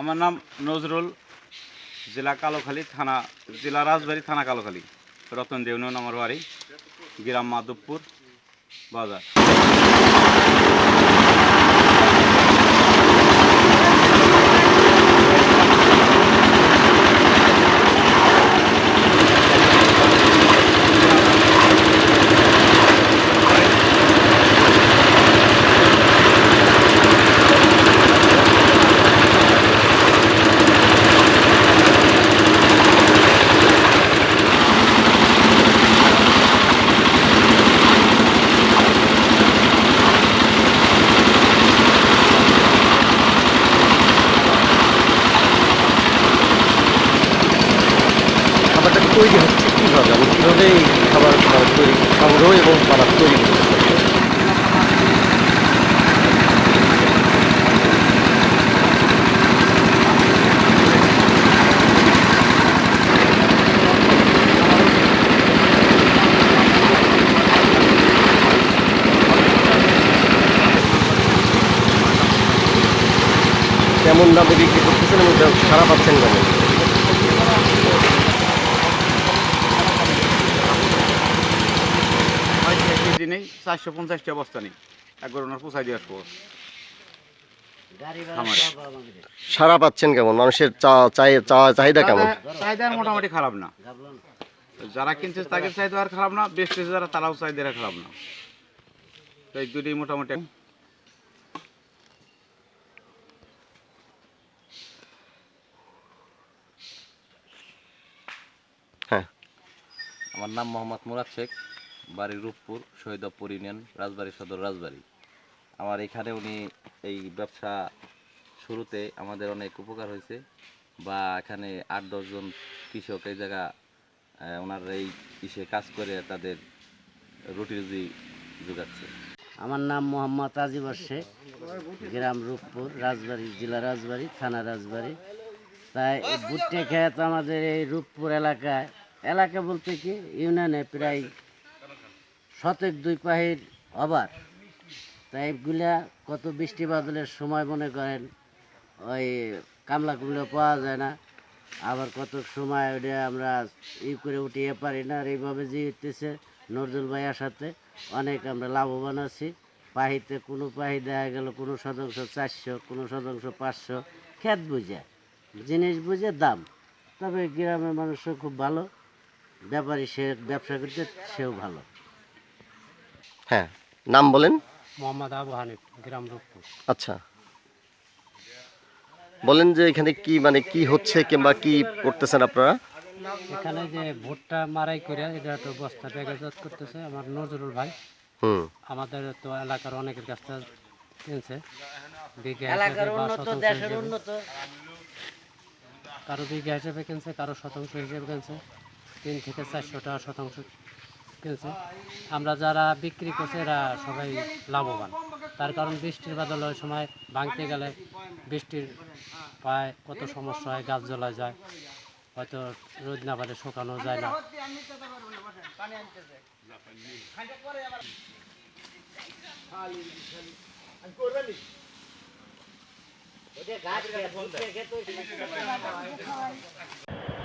আমার নাম নজরুল, জেলা কালোখালী থানা, জেলা রাজবাড়ি থানা কালোখালী, রতন দেউনিয়ন আমার গ্রাম মাধবপুর, বাজার। তৈরি হচ্ছে কীভাবে? আমি কীভাবে এই খাবার তৈরি সংগ্রহ এবং খাবার তৈরি করতে কেমন দামে বিক্রি করতেছেন এবং সারা পাচ্ছেন কেমন? কেজি নেই চারশো পঞ্চাশটা বস্তা নেই। একবার ওনার পোষাই দিয়ে আসব। সারা পাচ্ছেন কেমন? মানুষের চাহিদা কেমন? চাহিদা- মোটামুটি খারাপ না। যারা কিনছে তাদের চাহিদা আর খারাপ না বেশ যারা তারাও চাহিদা খারাপ না। তো এই দুটোই মোটামুটি। হ্যাঁ। আমার নাম মোহাম্মদ মুরাদ শেখ। বাড়ি রূপপুর শহীদপুর ইউনিয়ন, রাজবাড়ী সদর রাজবাড়ী। আমার এখানে উনি এই ব্যবসা শুরুতে আমাদের অনেক উপকার হয়েছে বা এখানে আট দশজন কৃষক এই জায়গা ওনার এই ইসে কাজ করে তাদের রুটি রুজি যোগাচ্ছে। আমার নাম মোহাম্মদ আজিবর শেখ গ্রাম রূপপুর, রাজবাড়ী, জেলা রাজবাড়ী, থানা রাজবাড়ী। তাই ভুট্টা খেত আমাদের এই রূপপুর এলাকায়, এলাকা বলতে কি, ইউনিয়নে প্রায় শতক দুই পাহির অবার তাই এগুলা কত বৃষ্টি বাদলের সময় মনে করেন, ওই কামলাগুলো পাওয়া যায় না। আবার কত সময় ওটা আমরা ই করে উঠিয়ে পারি না, আর এইভাবে যে হইতেছে, নজরুল ভাইয়ার সাথে অনেক আমরা লাভবান আছি। পাহিতে কোনো পাহি দেখা গেল, কোনো শতাংশ চারশো, কোনো শতাংশ পাঁচশো, খেত বুঝে, জিনিস বুঝে দাম। তবে গ্রামের মানুষও খুব ভালো, ব্যাপারী সে ব্যবসা করতে, সেও ভালো। হ্যাঁ নাম বলেন। মোহাম্মদ আবু হানিফ গ্রাম রূপপুর। আচ্ছা। বলেন যে এখানে কি মানে কি হচ্ছে কিংবা কি করতেছেন আপনারা? এখানে যে ভুট্টা মারাই করে এটা তো বস্তা ব্যাগেজাত করতেছে আমার নজরুল ভাই। হুম। আমাদের তো এলাকার অনেকের কাছ থেকে কিনছে। বিঘা এলাকার উন্নত শতাংশ দেশের উন্নত। কারও বিঘা হিসেবে কিনছে কারও শতাংশ হিসেবে কিনছে। তিন থেকে চারশো টাকা শতাংশ আমরা যারা বিক্রি করছে এরা সবাই লাভবান। তার কারণ বৃষ্টির বাদল ওই সময় ভাঙতে গেলে বৃষ্টির পায়, কত সমস্যা হয়, গাছ জ্বলা যায়, হয়তো রোদ না পারে শুকানো যায় না।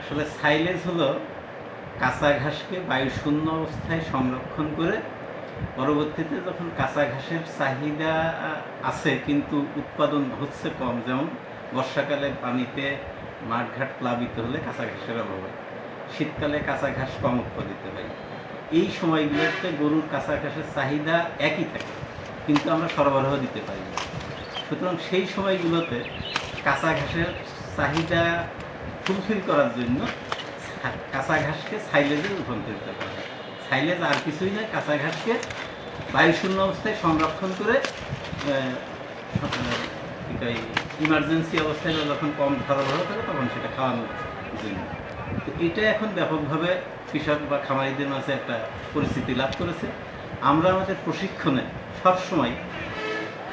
আসলে সাইলেন্স হলো কাঁচা ঘাসকে বায়ু শূন্য অবস্থায় সংরক্ষণ করে পরবর্তীতে যখন কাঁচা ঘাসের চাহিদা আছে কিন্তু উৎপাদন হচ্ছে কম, যেমন বর্ষাকালে পানিতে মাঠঘাট প্লাবিত হলে কাঁচা ঘাসের অভাব হয়। শীতকালে কাঁচা ঘাস কম উৎপাদিত হয়। এই সময়গুলোতে গরুর কাঁচা ঘাসের চাহিদা একই থাকে, কিন্তু আমরা সরবরাহ দিতে পারি না। সুতরাং সেই সময়গুলোতে কাঁচা ঘাসের চাহিদা ফুলফিল করার জন্য কাঁচা ঘাসকে সাইলেজে রূপান্তরিত করা হয় সাইলেজ আর কিছুই নয় কাঁচা ঘাসকে বায়ুশূন্য অবস্থায় সংরক্ষণ করে ইমার্জেন্সি অবস্থায় যখন কম সরবরাহ থাকে তখন সেটা খাওয়ানোর জন্য। তো এটা এখন ব্যাপকভাবে কৃষক বা খামারিদের মাঝে একটা পরিস্থিতি লাভ করেছে। আমরা আমাদের প্রশিক্ষণে সবসময়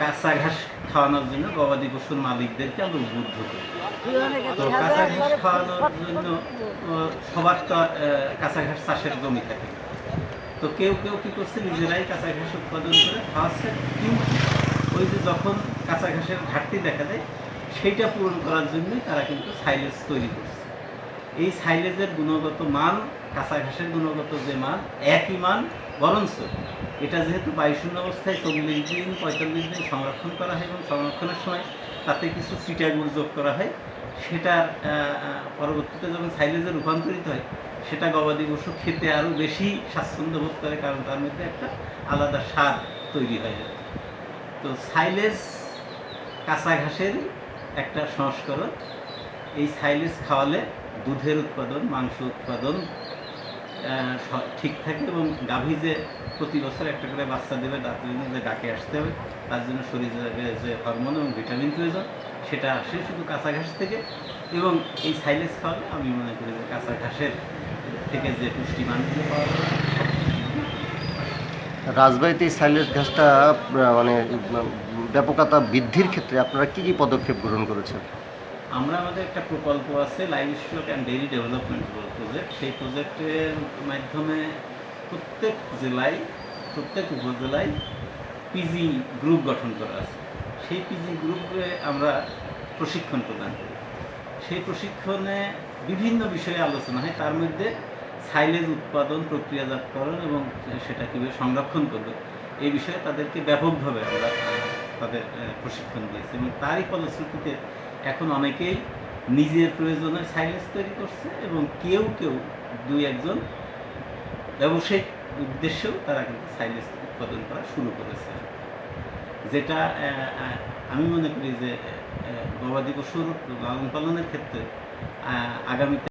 কাঁচা ঘাস খাওয়ানোর জন্য গবাদি পশুর মালিকদেরকে আমরা উদ্বুদ্ধ করি। তো কাঁচা ঘাস খাওয়ানোর জন্য সবার তো কাঁচা ঘাস চাষের জমি থাকে। তো কেউ কেউ কি করছে, নিজেরাই কাঁচা ঘাস উৎপাদন করে খাওয়াচ্ছে। কিন্তু ওই যে যখন কাঁচা ঘাসের ঘাটতি দেখা দেয়, সেইটা পূরণ করার জন্যই তারা কিন্তু সাইলেজ তৈরি করছে। এই সাইলেজের গুণগত মান কাঁচা ঘাসের গুণগত যে মান একই মান বরঞ্চ এটা যেহেতু বায়ুশূন্য অবস্থায় চল্লিশ দিন পঁয়তাল্লিশ দিন সংরক্ষণ করা হয় এবং সংরক্ষণের সময় তাতে কিছু চিটাগুড় যোগ করা হয় আহ, পরবর্তীতে যখন সাইলেজে রূপান্তরিত হয় সেটা গবাদি পশু খেতে আরও বেশি স্বাচ্ছন্দ্য বোধ করে কারণ তার মধ্যে একটা আলাদা স্বাদ তৈরি হয়ে। যায় তো সাইলেজ কাঁচা ঘাসের একটা সংস্করণ। এই সাইলেজ খাওয়ালে দুধের উৎপাদন, মাংস উৎপাদন ঠিক থাকে এবং গাভী যে প্রতি বছর একটা করে বাচ্চা দেবে, তার জন্য যে ডাকে আসতে হবে, তার জন্য শরীরে যে হরমোন এবং ভিটামিন প্রয়োজন, সেটা আসে শুধু কাঁচা ঘাস থেকে। এবং এই সাইলেজ খাওয়ালে আমি মনে করি যে কাঁচা ঘাসের থেকে যে পুষ্টিমানগুলো পাওয়া যায় রাজবাড়িতে এই সাইলেজ ঘাসটা মানে ব্যাপকতা বৃদ্ধির ক্ষেত্রে আপনারা কি কি পদক্ষেপ গ্রহণ করেছেন? আমরা আমাদের একটা প্রকল্প আছে livestock and dairy development project সেই প্রজেক্টের মাধ্যমে প্রত্যেক জেলায়, প্রত্যেক উপজেলায় পিজি গ্রুপ গঠন করা আছে। সেই পিজি গ্রুপে আমরা প্রশিক্ষণ প্রদান করি। সেই প্রশিক্ষণে বিভিন্ন বিষয়ে আলোচনা হয়। তার মধ্যে সাইলেজ উৎপাদন, প্রক্রিয়াজাতকরণ এবং সেটা কীভাবে সংরক্ষণ করবে, এই বিষয়ে তাদেরকে ব্যাপকভাবে আমরা তাদের প্রশিক্ষণ দিয়েছি এবং তারই ফলশ্রুতিতে এখন অনেকেই নিজের প্রয়োজনে সাইলেন্স তৈরি করছে এবং কেউ কেউ দুই একজন ব্যবসায়িক উদ্দেশ্যেও তারা কিন্তু সাইলেন্স উৎপাদন করা শুরু করেছে। যেটা আমি মনে করি যে গবাদি পশুর লালন পালনের ক্ষেত্রে আগামী আগামীতে